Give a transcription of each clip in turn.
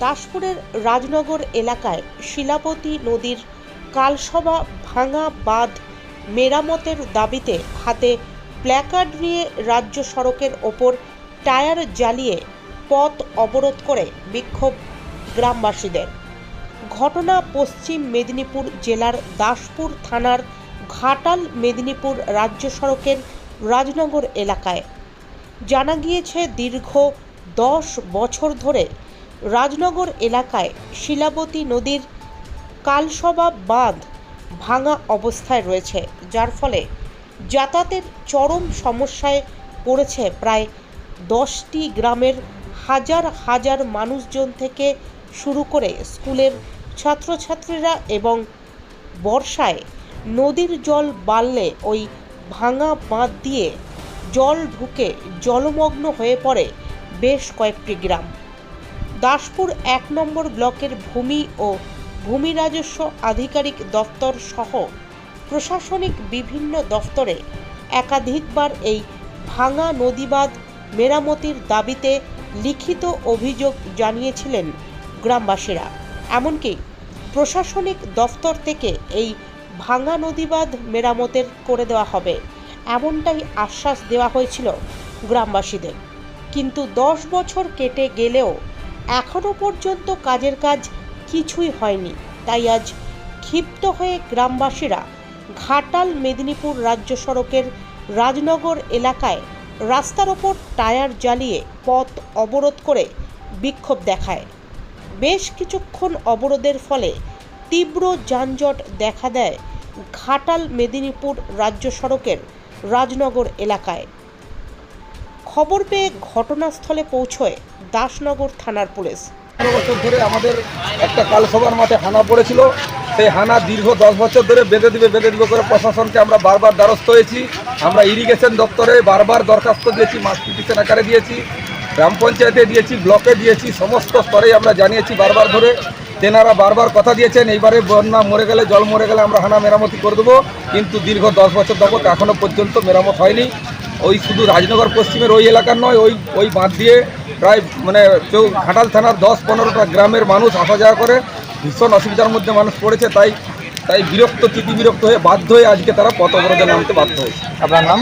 দাসপুরের রাজনগর এলাকায় শিলাবতী নদীর কালসভা ভাঙা বাঁধ মেরামতের দাবিতে হাতে প্ল্যাকার্ড নিয়ে রাজ্য সড়কের ওপর টায়ার জ্বালিয়ে পথ অবরোধ করে বিক্ষোভ গ্রামবাসীদের। ঘটনা পশ্চিম মেদিনীপুর জেলার দাসপুর থানার ঘাটাল মেদিনীপুর রাজ্য সড়কের রাজনগর এলাকায়। জানা গিয়েছে, দীর্ঘ দশ বছর ধরে রাজনগর এলাকায় শিলাবতী নদীর কালসভা বাঁধ ভাঙা অবস্থায় রয়েছে, যার ফলে যাতায়াতের চরম সমস্যায় পড়েছে প্রায় দশটি গ্রামের হাজার হাজার মানুষজন থেকে শুরু করে স্কুলের ছাত্রছাত্রীরা এবং বর্ষায় নদীর জল বাড়লে ওই ভাঙা বাঁধ দিয়ে জল ঢুকে জলমগ্ন হয়ে পড়ে বেশ কয়েকটি গ্রাম। দাসপুর এক নম্বর ব্লকের ভূমি ও ভূমি রাজস্ব আধিকারিক দপ্তর সহ প্রশাসনিক বিভিন্ন দফতরে একাধিকবার এই ভাঙা নদীবাদ মেরামতির দাবিতে লিখিত অভিযোগ জানিয়েছিলেন গ্রামবাসীরা। এমনকি প্রশাসনিক দফতর থেকে এই ভাঙা নদীবাদ মেরামতের করে দেওয়া হবে, এমনটাই আশ্বাস দেওয়া হয়েছিল গ্রামবাসীদের। কিন্তু দশ বছর কেটে গেলেও এখনও পর্যন্ত কাজের কাজ কিছুই হয়নি। তাই আজ ক্ষিপ্ত হয়ে গ্রামবাসীরা ঘাটাল মেদিনীপুর রাজ্য সড়কের রাজনগর এলাকায় রাস্তার ওপর টায়ার জ্বালিয়ে পথ অবরোধ করে বিক্ষোভ দেখায়। বেশ কিছুক্ষণ অবরোধের ফলে তীব্র যানজট দেখা দেয় ঘাটাল মেদিনীপুর রাজ্য সড়কের রাজনগর এলাকায়। খবর পেয়ে ঘটনাস্থলে পৌঁছয় দাসনগর থানার পুলিশ। বছর ধরে আমাদের একটা কালসভার মাঠে হানা পড়েছিল। সেই হানা দীর্ঘ দশ বছর ধরে বেঁধে দিবে বেঁধে দিবে করে প্রশাসনকে আমরা বারবার দ্বারস্থ হয়েছি। আমরা ইরিগেশন দপ্তরে বারবার দরখাস্ত দিয়েছি মাস পিটিশন আকারে দিয়েছি, গ্রাম পঞ্চায়েতে দিয়েছি, ব্লকে দিয়েছি, সমস্ত স্তরে আমরা জানিয়েছি বারবার ধরে। তেনারা বারবার কথা দিয়েছেন, এইবারে বন্যা মরে গেলে, জল মরে গেলে আমরা হানা মেরামতি করে দেবো। কিন্তু দীর্ঘ দশ বছর যাবত এখনও পর্যন্ত মেরামত হয়নি। ওই শুধু রাজনগর, পশ্চিমের ওই এলাকার নয়, ওই ওই বাঁধ দিয়ে প্রায় মানে কেউ ঘাটাল থানার দশ পনেরোটা গ্রামের মানুষ আসা যাওয়া করে ভীষণ অসুবিধার মধ্যে মানুষ পড়েছে তাই তাই বিরক্ত চিতি বিরক্ত হয়ে বাধ্য হয়ে আজকে তারা পথ অবরোধে নামতে বাধ্য হয়েছে। আপনার নাম?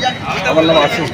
আমার নাম আশিস